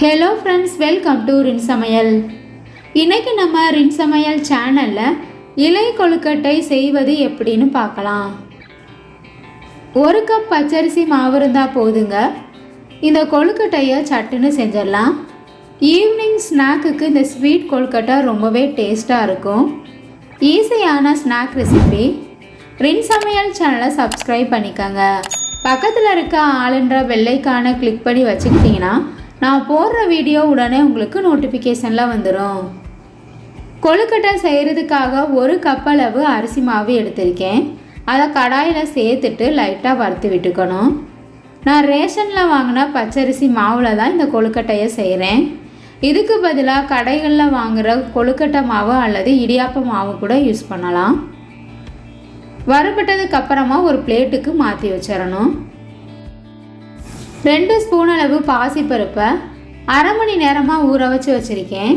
Hello friends welcome to ரின் சமையல் இன்றைக்கி நம்ம ரின் சமையல் சேனலில் இலை கொழுக்கட்டை செய்வது எப்படின்னு பார்க்கலாம். ஒரு கப் பச்சரிசி மாவு இருந்தால் போதுங்க. இந்த கொழுக்கட்டையை சட்டுன்னு செஞ்சிடலாம். ஈவினிங் ஸ்நாக்குக்கு இந்த ஸ்வீட் கொழுக்கட்டை ரொம்பவே டேஸ்ட்டாக இருக்கும். ஈஸியான ஸ்நாக் ரெசிபி ரின் சமையல் சேனலை சப்ஸ்கிரைப் பண்ணிக்கோங்க. பக்கத்தில் இருக்க ஆளுன்ற வெள்ளைக்கான கிளிக் பண்ணி வச்சுக்கிட்டிங்கன்னா நான் போடுற வீடியோ உடனே உங்களுக்கு நோட்டிஃபிகேஷனில் வந்துடும் கொழுக்கட்டை செய்கிறதுக்காக ஒரு கப்பளவு அரிசி மாவு எடுத்திருக்கேன். அதை கடாயில் சேர்த்துட்டு லைட்டாக வறுத்து விட்டுக்கணும். நான் ரேஷனில் வாங்கின பச்சரிசி மாவில் தான் இந்த கொழுக்கட்டையை செய்கிறேன் இதுக்கு பதிலாக கடைகளில் வாங்குகிற கொழுக்கட்டை மாவு அல்லது இடியாப்ப மாவு கூட யூஸ் பண்ணலாம். வறுபட்டதுக்கு அப்புறமா ஒரு பிளேட்டுக்கு மாற்றி வச்சிடணும். ரெண்டு ஸ்பூன் அளவு பாசிப்பருப்பை அரை மணி நேரமாக ஊற வச்சு வச்சுருக்கேன்.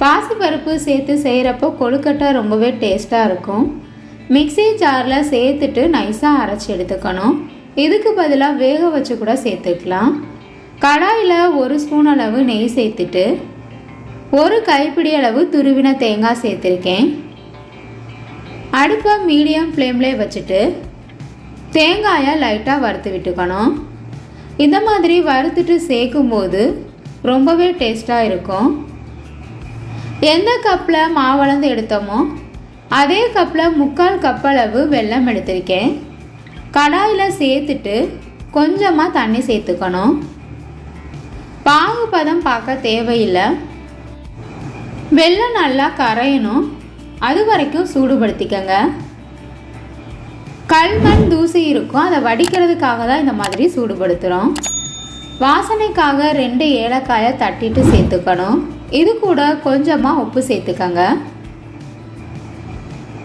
பாசிப்பருப்பு சேர்த்து செய்கிறப்போ கொழுக்கட்டை ரொம்பவே டேஸ்ட்டாக இருக்கும். மிக்ஸி ஜாரில் சேர்த்துட்டு நைஸாக அரைச்சி எடுத்துக்கணும். இதுக்கு பதிலாக வேக வச்சு கூட சேர்த்துக்கலாம். கடாயில் ஒரு ஸ்பூன் அளவு நெய் சேர்த்துட்டு ஒரு கைப்பிடி அளவு துருவின தேங்காய் சேர்த்துருக்கேன். அடுப்பை மீடியம் ஃப்ளேம்லேயே வச்சுட்டு தேங்காயை லைட்டாக வறுத்து விட்டுக்கணும். இந்த மாதிரி வறுத்துட்டு சேர்க்கும்போது ரொம்பவே டேஸ்ட்டாக இருக்கும். எந்த கப்பில் மாவளந்து எடுத்தோமோ அதே கப்பில் முக்கால் கப் அளவு வெல்லம் எடுத்திருக்கேன். கடாயில் சேர்த்துட்டு கொஞ்சமாக தண்ணி சேர்த்துக்கணும். பாகு பதம் பார்க்க தேவையில்லை. வெள்ளம் நல்லா கரையணும். அது வரைக்கும் சூடுபடுத்திக்கங்க. கல்மண் தூசி இருக்கும். அதை வடிக்கிறதுக்காக தான் இந்த மாதிரி சூடுபடுத்துகிறோம் வாசனைக்காக ரெண்டு ஏலக்காயை தட்டிட்டு சேர்த்துக்கணும். இது கூட கொஞ்சமாக உப்பு சேர்த்துக்கங்க.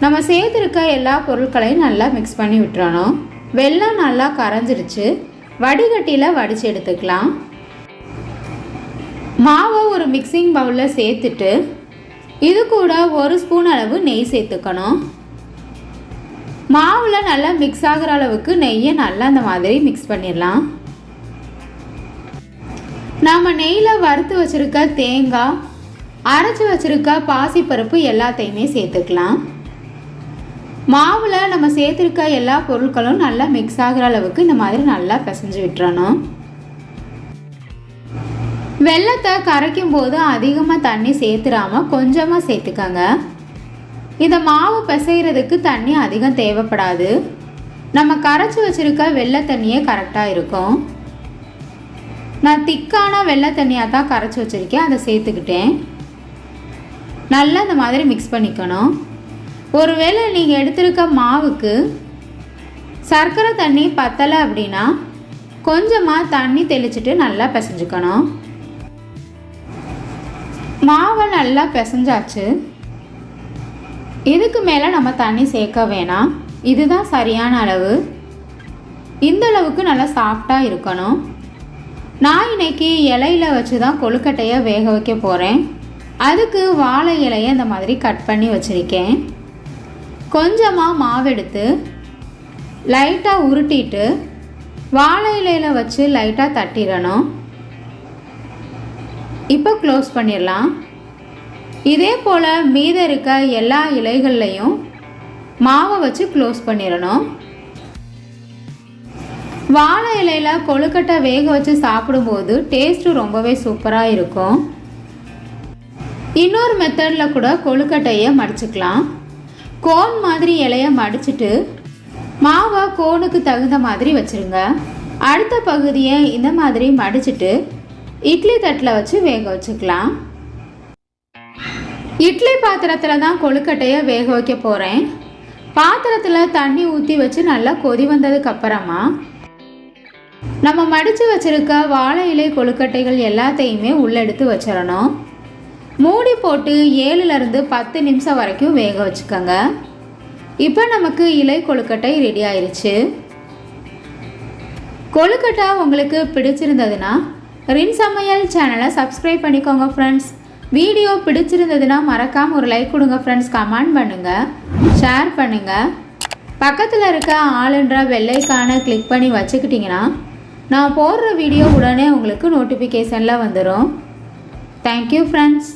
நம்ம சேர்த்துருக்க எல்லா பொருட்களையும் நல்லா மிக்ஸ் பண்ணி விட்டுறணும். வெள்ளம் நல்லா கரைஞ்சிருச்சு. வடிகட்டியில் வடித்து எடுத்துக்கலாம். மாவை ஒரு மிக்சிங் பவுலில் சேர்த்துட்டு இது கூட ஒரு ஸ்பூன் அளவு நெய் சேர்த்துக்கணும். மாவில் நல்லா மிக்ஸ் ஆகிற அளவுக்கு நெய்யை நல்லா அந்த மாதிரி மிக்ஸ் பண்ணிடலாம். நாம் நெய்யில் வறுத்து வச்சுருக்க தேங்காய் அரைச்சி வச்சுருக்க பாசிப்பருப்பு எல்லாத்தையுமே சேர்த்துக்கலாம். மாவில் நம்ம சேர்த்துருக்க எல்லா பொருட்களும் நல்லா மிக்ஸ் ஆகிற அளவுக்கு இந்த மாதிரி நல்லா பிசைஞ்சு விட்டுறணும். வெள்ளத்தை கரைக்கும் போது அதிகமாக தண்ணி சேர்த்துடாமல் கொஞ்சமாக சேர்த்துக்கங்க. இந்த மாவு பிசைகிறதுக்கு தண்ணி அதிகம் தேவைப்படாது. நம்ம கரைச்சி வச்சுருக்க வெள்ளை தண்ணியே கரெக்டாக இருக்கும். நான் திக்கான வெள்ளை தண்ணியாக தான் கரைச்சி வச்சுருக்கேன். அதை சேர்த்துக்கிட்டேன். நல்லா இந்த மாதிரி மிக்ஸ் பண்ணிக்கணும். ஒருவேளை நீங்கள் எடுத்திருக்க மாவுக்கு சர்க்கரை தண்ணி பத்தலை அப்படின்னா கொஞ்சமாக தண்ணி தெளிச்சிட்டு நல்லா பிசைஞ்சுக்கணும். மாவை நல்லா பிசைஞ்சாச்சு. இதுக்கு மேலே நம்ம தண்ணி சேர்க்க வேணாம். இதுதான் சரியான அளவு. இந்த அளவுக்கு நல்லா சாஃப்டாக இருக்கணும். நான் இன்னைக்கு இலையில வச்சு தான் கொழுக்கட்டையை வேக வைக்க போகிறேன் அதுக்கு வாழை இலையை இந்த மாதிரி கட் பண்ணி வச்சுருக்கேன். கொஞ்சமாக மாவெடுத்து லைட்டாக உருட்டிட்டு வாழை இலையில் வச்சு லைட்டாக தட்டிடணும். இப்போ க்ளோஸ் பண்ணிடலாம். இதே போல் மீத இருக்க எல்லா இலைகள்லையும் மாவை வச்சு க்ளோஸ் பண்ணிடணும். வாழை இலையில் கொழுக்கட்டை வேக வச்சு சாப்பிடும்போது டேஸ்ட்டு ரொம்பவே சூப்பராக இருக்கும். இன்னொரு மெத்தடில் கூட கொழுக்கட்டையை மடிச்சுக்கலாம். கோன் மாதிரி இலையை மடிச்சிட்டு மாவை கோனுக்கு தகுந்த மாதிரி வச்சுருங்க. அடுத்த பகுதியை இந்த மாதிரி மடிச்சிட்டு இட்லி தட்டில் வச்சு வேக வச்சுக்கலாம். இட்லி பாத்திரத்தில் தான் கொழுக்கட்டையை வேக வைக்க போகிறேன் பாத்திரத்தில் தண்ணி ஊற்றி வச்சு நல்லா கொதி வந்ததுக்கப்புறமா நம்ம மடித்து வச்சுருக்க வாழை இலை கொழுக்கட்டைகள் எல்லாத்தையுமே உள்ளெடுத்து வச்சிடணும். மூடி போட்டு ஏழுலேருந்து பத்து நிமிஷம் வரைக்கும் வேக வச்சுக்கோங்க. இப்போ நமக்கு இலை கொழுக்கட்டை ரெடி ஆயிடுச்சு கொழுக்கட்டை உங்களுக்கு பிடிச்சிருந்ததுன்னா ரின் சமையல் சேனலை சப்ஸ்கிரைப் பண்ணிக்கோங்க ஃப்ரெண்ட்ஸ் வீடியோ பிடிச்சிருந்ததுன்னா மறக்காமல் ஒரு லைக் கொடுங்க ஃப்ரெண்ட்ஸ் கமெண்ட் பண்ணுங்கள் ஷேர் பண்ணுங்கள் பக்கத்தில் இருக்க ஆளுன்ற வெள்ளைக்கான கிளிக் பண்ணி வச்சுக்கிட்டிங்கன்னா நான் போடுற வீடியோ உடனே உங்களுக்கு நோட்டிஃபிகேஷனில் வந்துடும் தேங்க்யூ ஃப்ரெண்ட்ஸ்